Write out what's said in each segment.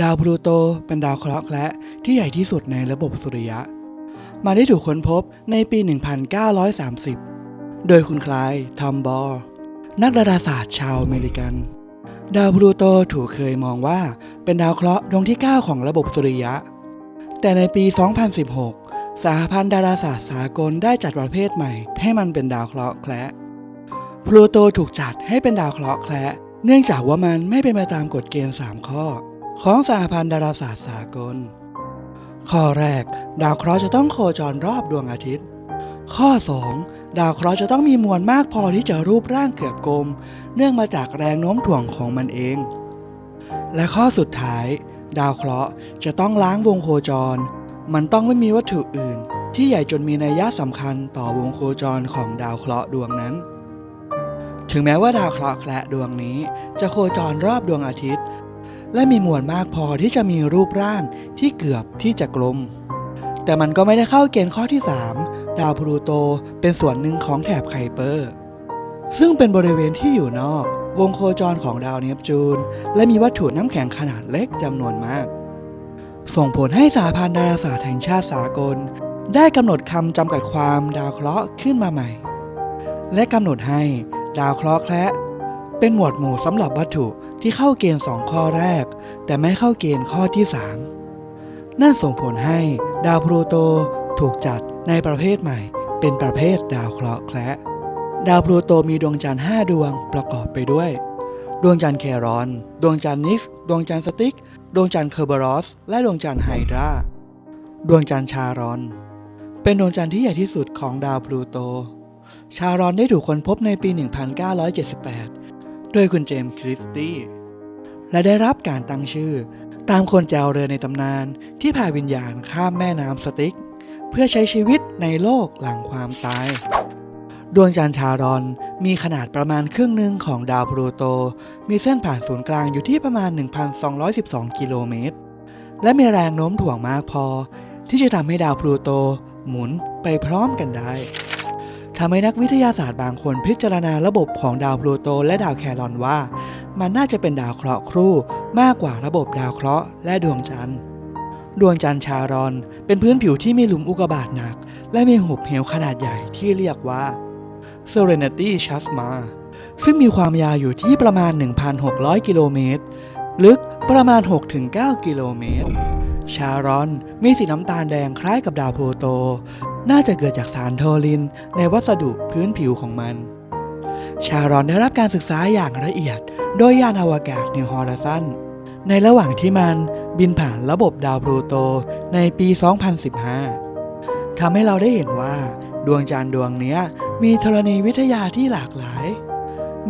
ดาวพลูโตเป็นดาวเคราะห์แคระที่ใหญ่ที่สุดในระบบสุริยะ มาได้ถูกค้นพบในปี 1930 โดยคุณคลายทอมบอร์นักดาราศาสตร์ชาวอเมริกัน ดาวพลูโตถูกเคยมองว่าเป็นดาวเคราะห์ดวงที่ 9 ของระบบสุริยะ แต่ในปี 2016 สหพันธ์ดาราศาสตร์สากลได้จัดประเภทใหม่ ให้มันเป็นดาวเคราะห์แคระพลูโตถูกจัดให้เป็นดาวเคราะห์แคระเนื่องจากว่ามันไม่เป็นไปตามกฎเกณฑ์ 3 ข้อ ของสหพันธ์ดาราศาสตร์สากล ข้อแรก ดาวเคราะห์จะต้องโคจรรอบดวงอาทิตย์ ข้อ 2 ดาวเคราะห์จะต้องมีมวลมากพอที่จะรูปร่างเกือบกลม เนื่องมาจากแรงโน้มถ่วงของมันเอง และข้อสุดท้าย ดาวเคราะห์จะต้องล้างวงโคจร มันต้องไม่มีวัตถุอื่น ที่ใหญ่จนมีนัยยะสำคัญต่อวงโคจรของดาวเคราะห์ดวงนั้นถึงแม้ว่าดาวเคราะห์แคระดวงนี้ จะโคจรรอบดวงอาทิตย์ และมีมวลมากพอที่จะมีรูปร่างที่เกือบที่จะกลม แต่มันก็ไม่ได้เข้าเกณฑ์ข้อที่ 3 ดาวพลูโตเป็นส่วนหนึ่งของแถบไคเปอร์ ซึ่งเป็นบริเวณที่อยู่นอก วงโคจรของดาวเนปจูน และมีวัตถุน้ำแข็งขนาดเล็กจำนวนมาก ส่งผลให้สหพันธ์ดาราศาสตร์แห่งชาติสากล ได้กำหนดคำจำกัดความดาวเคราะห์ขึ้นมาใหม่ และกำหนดให้ดาวเคราะห์แคระเป็นหมวดหมู่สำหรับวัตถุ ที่เข้าเกณฑ์ 2 ข้อแรก แต่ไม่เข้าเกณฑ์ข้อที่ 3 นั่นส่งผลให้ดาวพลูโตถูกจัดในประเภทใหม่ เป็นประเภทดาวเคราะห์แคระดาวพลูโตมีดวงจันทร์ 5 ดวงประกอบไปด้วย ดวงจันทร์แครอน ดวงจันทร์นิกส์ดวงจันทร์สติ๊กดวงจันทร์เคอร์เบรอส และดวงจันทร์ไฮดราดวงจันทร์ชารอน เป็นดวงจันทร์ที่ใหญ่ที่สุดของดาวพลูโต ชารอนได้ถูกค้นพบในปี 1978 โดยคุณเจมส์คริสตี้และได้รับการตั้งชื่อ ตามคนแจวเรือในตำนานที่พาวิญญาณข้ามแม่น้ำสติก เพื่อใช้ชีวิตในโลกหลังความตาย ดวงจันทร์ชารอนมีขนาดประมาณครึ่งหนึ่งของดาวพลูโต มีเส้นผ่านศูนย์กลางอยู่ที่ประมาณ 1,212 กิโลเมตร และมีแรงโน้มถ่วงมากพอ ที่จะทำให้ดาวพลูโตหมุนไปพร้อมกันได้ ทำให้นักวิทยาศาสตร์บางคนพิจารณาระบบของดาวพลูโตและดาวแครอนว่า มันน่าจะเป็นดาวเคราะห์ครู่มากกว่าระบบดาวเคราะห์และดวงจันทร์ ดวงจันทร์ชารอน เป็นพื้นผิวที่มีหลุมอุกกาบาตหนัก และมีหุบเหวขนาดใหญ่ที่เรียกว่า Serenity Chasma ซึ่งมีความยาวอยู่ที่ประมาณ 1,600 กิโลเมตร ลึกประมาณ 6-9 กิโลเมตร ชารอนมีสีน้ำตาลแดงคล้ายกับดาวพลูโต น่าจะเกิดจากสารโทลินในวัสดุพื้นผิวของมัน ชารอนได้รับการศึกษาอย่างละเอียด โดยยานอวกาศนิวฮอร์ซันในระหว่างที่มันบินผ่านระบบดาวพลูโตในปี 2015 ทำให้เราได้เห็นว่า ดวงจันทร์ดวงนี้มีธรณีวิทยาที่หลากหลาย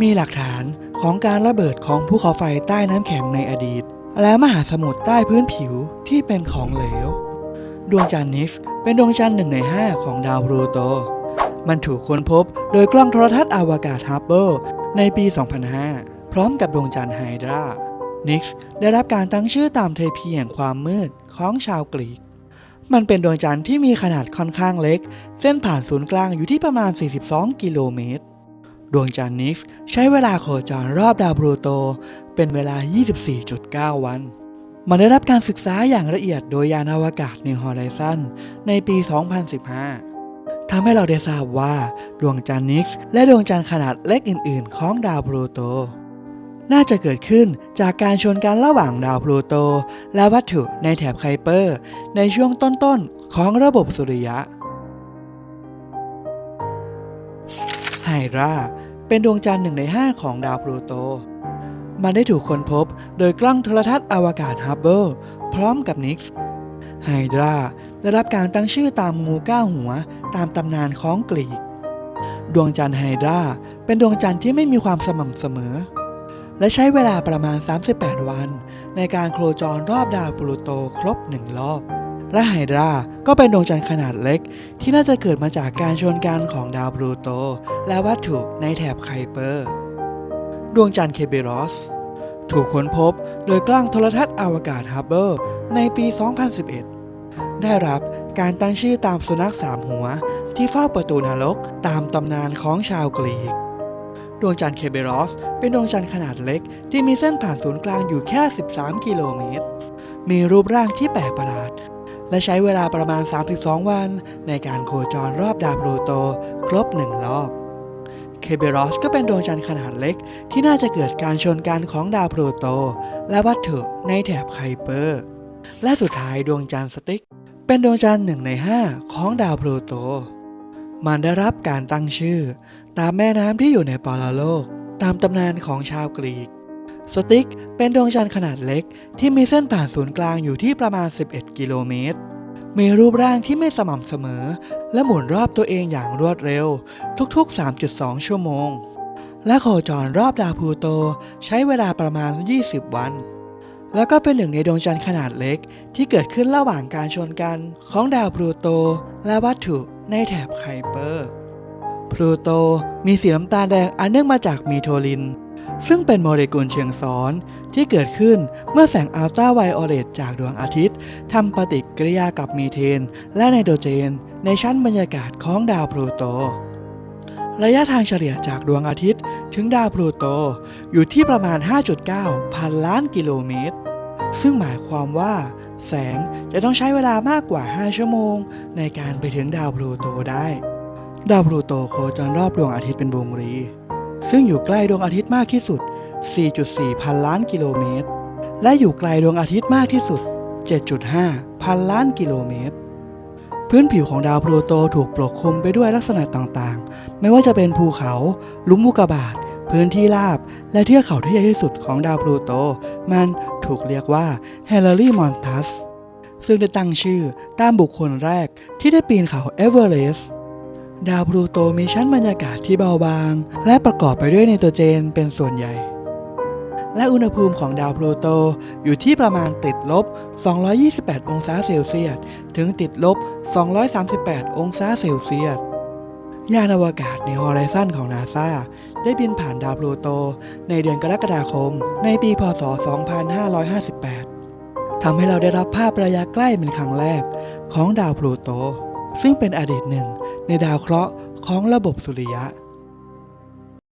มีหลักฐานของการระเบิดของภูเขาไฟใต้น้ำแข็งในอดีต และมหาสมุทรใต้พื้นผิวที่เป็นของเหลว ดวงจันทร์นิกส์เป็นดวงจันทร์หนึ่งในห้าของดาวพลูโต มันถูกค้นพบโดยกล้องโทรทัศน์อวกาศฮับเบิลในปี 2005 พร้อมกับดวงจันทร์ไฮดรานิกส์ได้รับการตั้งชื่อตามเทพีแห่งความมืดของชาวกรีก มันเป็นดวงจันทร์ที่มีขนาดค่อนข้างเล็ก เส้นผ่านศูนย์กลางอยู่ที่ประมาณ 42 กิโลเมตร ดวงจันทร์นิกส์ใช้เวลาโคจรรอบดาวพลูโต เป็นเวลา 24.9 วัน มันได้รับการศึกษาอย่างละเอียดโดยยานอวกาศ New Horizon ในปี 2015 ทำให้เราได้ทราบว่า ดวงจันทร์นิกส์และดวงจันทร์ขนาดเล็กอื่น ๆ ของดาวพลูโต น่าจะเกิดขึ้นจากการชนกันระหว่างดาวพลูโต และวัตถุในแถบไคเปอร์ ในช่วงต้น ๆ ของระบบสุริยะไฮราเป็นดวงจันทร์หนึ่งในห้าของดาวพลูโต มันได้ถูกค้นพบโดยกล้องโทรทัศน์อวกาศฮับเบิลพร้อมกับนิกส์ไฮดราได้รับการตั้งชื่อตามงูก้าหัวตามตำนานของกรีก ดวงจันทร์ไฮดราเป็นดวงจันทร์ที่ไม่มีความสม่ำเสมอ และใช้เวลาประมาณ 38 วัน ในการโคจรรอบดาวพลูโตครบหนึ่งรอบ และไฮดราก็เป็นดวงจันทร์ขนาดเล็ก ที่น่าจะเกิดมาจากการชนกันของดาวพลูโต และวัตถุในแถบไคเปอร์ ดวงจันทร์เคเบรอส ถูกค้นพบโดยกล้องโทรทัศน์อวกาศฮับเบิลในปี 2011 ได้รับการตั้งชื่อตามสุนัขสามหัว ที่เฝ้าประตูนรกตามตำนานของชาวกรีก ดวงจันทร์เคเบรอส เป็นดวงจันทร์ขนาดเล็ก ที่มีเส้นผ่านศูนย์กลางอยู่แค่ 13 กิโลเมตร มีรูปร่างที่แปลกประหลาด และใช้เวลาประมาณ 32 วัน ในการโคจรรอบดาวพลูโต ครบหนึ่งรอบ เคเบรอสก็เป็นดวงจันทร์ขนาดเล็ก ที่น่าจะเกิดการชนกันของดาวพลูโต และวัตถุในแถบไคเปอร์ และสุดท้ายดวงจันทร์สติ๊ก เป็นดวงจันทร์หนึ่งในห้าของดาวพลูโต มันได้รับการตั้งชื่อ ตามแม่น้ำที่อยู่ในปรโลก ตามตำนานของชาวกรีก สติ๊กเป็นดวงจันทร์ขนาดเล็ก ที่มีเส้นผ่านศูนย์กลางอยู่ที่ประมาณ 11 กิโลเมตร มีรูปร่างที่ไม่สม่ำเสมอ และหมุนรอบตัวเองอย่างรวดเร็ว ทุกๆ 3.2 ชั่วโมง และโคจรรอบดาวพลูโตใช้เวลาประมาณ 20 วัน แล้วก็เป็นหนึ่งในดวงจันทร์ขนาดเล็ก ที่เกิดขึ้นระหว่างการชนกันของดาวพลูโต และวัตถุในแถบไคเปอร์พลูโตมีสีน้ำตาลแดงอันเนื่องมาจากมีโทลิน ซึ่งเป็นโมเลกุลเชิงซ้อนที่เกิดขึ้นเมื่อแสงอัลตราไวโอเลตจากดวงอาทิตย์ทำปฏิกิริยากับมีเทน และไนโตรเจน ในชั้นบรรยากาศของดาวพลูโต ระยะทางเฉลี่ยจากดวงอาทิตย์ถึงดาวพลูโตอยู่ที่ประมาณ 5.9 พันล้านกิโลเมตร ซึ่งหมายความว่า แสงจะต้องใช้เวลามากกว่า 5 ชั่วโมง ในการไปถึงดาวพลูโตได้ ดาวพลูโตโคจรรอบดวงอาทิตย์เป็นวงรี ซึ่งอยู่ใกล้ดวงอาทิตย์มากที่สุด 4.4 พันล้านกิโลเมตร และอยู่ไกลดวงอาทิตย์มากที่สุด 7.5 พันล้านกิโลเมตร พื้นผิวของดาวพลูโตถูกปกคลุมไปด้วยลักษณะต่างๆ ไม่ว่าจะเป็นภูเขา ลุมอุกบาตพื้นที่ราบ และเทือกเขาที่ใหญ่ที่สุดของดาวพลูโต มันถูกเรียกว่าเฮเลอรีมอนทัสซึ่งได้ตั้งชื่อตามบุคคลแรกที่ได้ปีนเขาเอเวอเรสต์ ดาวพลูโตมีชั้นบรรยากาศที่เบาบาง และประกอบไปด้วยไนโตรเจนเป็นส่วนใหญ่ และอุณหภูมิของดาวพลูโตอยู่ที่ประมาณติดลบ 228 องศาเซลเซียส ถึงติดลบ 238 องศาเซลเซียสยานอวกาศในฮอริซอนของนาซาได้บินผ่านดาวพลูโตในเดือนกรกฎาคม ในปี พศ 2558 ทำให้เราได้รับภาพระยะใกล้เป็นครั้งแรกของดาวพลูโต ซึ่งเป็นอดีตหนึ่ง ในดาวเคราะห์ของระบบสุริยะ